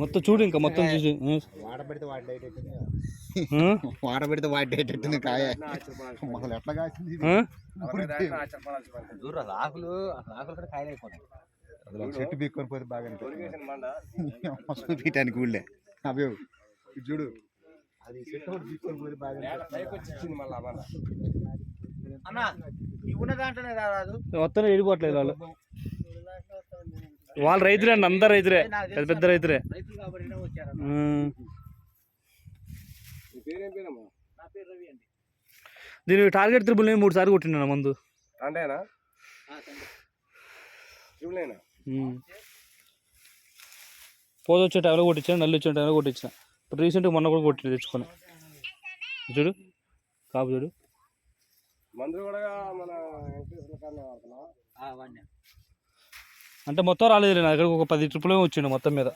మొత్తం చూడు ఇంకా మొత్తం చూసి. వాడబెడితే వాడి ఆ? వాడబెడితే వాడి లైట్ అవుతుంది కాయ? అసలు ఎట్లా కాసింది? ఆకులు ఆకులు కూడా కాయలు అయిపోతాయి. అసలు ఒక చెట్టు పీక్కొని పోతే బాగా అసలు పీయటానికి ఊళ్ళే. అవే చూడు. అది చెట్టు పీక్కొని పోతే బాగా అన్న ఈ ఉన్న దాంట్లోనే రాదు మొత్తం ఏడిపోవట్లేదు వాళ్ళు. వాళ్ళు రైతులే అండి అందరు రైతులే పెద్ద పెద్ద రైతులే. దీని టార్గెట్ త్రిబుల్ నేను మూడు సార్లు కొట్టినా మందు. అంటేనా. పోత వచ్చే టైంలో కొట్టించాను నల్లి వచ్చే టైంలో కొట్టించిన. ఇప్పుడు రీసెంట్గా మొన్న కూడా కొట్టి తెచ్చుకొని. చూడు. కాపు చూడు. మందులు కూడా మన అంటే మొత్తం రాలేదు నా దగ్గర ఒక పది ట్రిప్పులు వచ్చిండు మొత్తం మీద.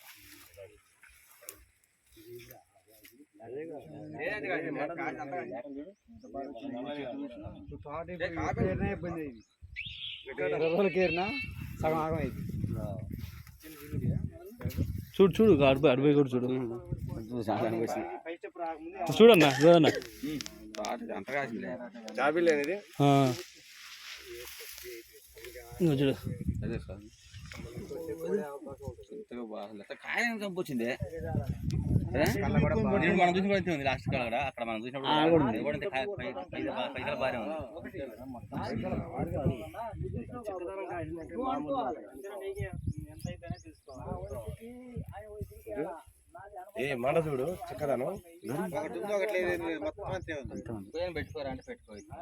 చూడు చూడు అడిపోయి అడిపోయి కూడా చూడు. చూడన్నా చూడన్నా. జాబీ చంపొచ్చింది మనం చూసిన కూడా ఉంది లాస్ట్ కాడ కూడా. అక్కడ మనం చూసినప్పుడు పైసలు బాగానే ఉంది. ఏ మండ చూడు చక్కదనం. పోయిన పెట్టుకోరా అంటే పెట్టుకోవచ్చు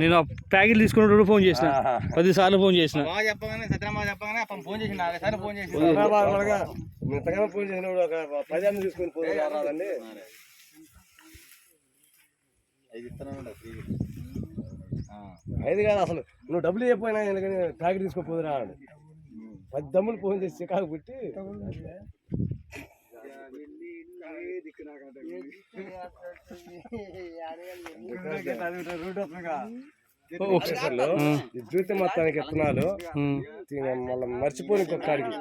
నేను ప్యాకెట్ తీసుకున్నప్పుడు ఫోన్ చేసిన. పది సార్లు ఫోన్ చేసిన. చెప్పగానే సత్యనామా చెప్పగానే ఫోన్ చేసి నాలుగు సార్లు ఫోన్ చేసి పూజ చేసినప్పుడు ఒక పది తీసుకొని రాదండి ఐదు కాదు అసలు. నువ్వు డబ్బులు చెప్పినా ఎందుకని ప్యాకెట్ తీసుకొని పోదురా పది దమ్ములు ఫోన్ చేసి చికాకు పెట్టి జీవితం మొత్తానికి ఎత్తనాలు. మళ్ళీ మర్చిపోయి ఇంకొకడికి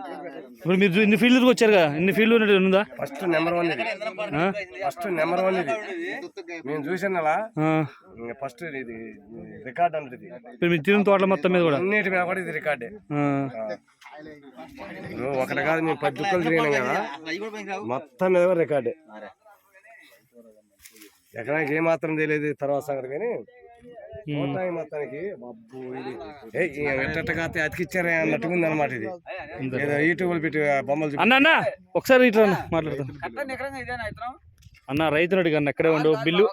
ఇప్పుడు మీరు ఇన్ని ఫీల్డ్కి వచ్చారు కదా ఇన్ని ఫీల్డ్ ఉన్నట్టు ఉందా? ఫస్ట్ నెంబర్ వన్ ఇది? ఫస్ట్ నెంబర్ వన్ ఇది. మేము చూసాను అలా. ఫస్ట్ ఇది రికార్డ్ అంటే ఇప్పుడు మీరు తిరిగిన తోటల మొత్తం మీద కూడా? అన్నిటి మీద కూడా ఇది రికార్డే ఒకటి కాదు మేము పది దుక్కలు తిరిగినాం కదా. మొత్తం మీద కూడా రికార్డే. ఎకరానికి ఏ మాత్రం తెలియదు తర్వాత సంగతి కానీ. మొత్తానికి ఎట్ట కాతే అతికిచ్చారే అన్నట్టుగా ఉంది అనమాట ఇది ఏదో యూట్యూబ్లో పెట్టి బొమ్మలు అన్న అన్న ఒకసారి ఇట్లా అన్న, మాట్లాడతాను అన్న రైతులు అడిగాను ఎక్కడే ఉండు బిల్లు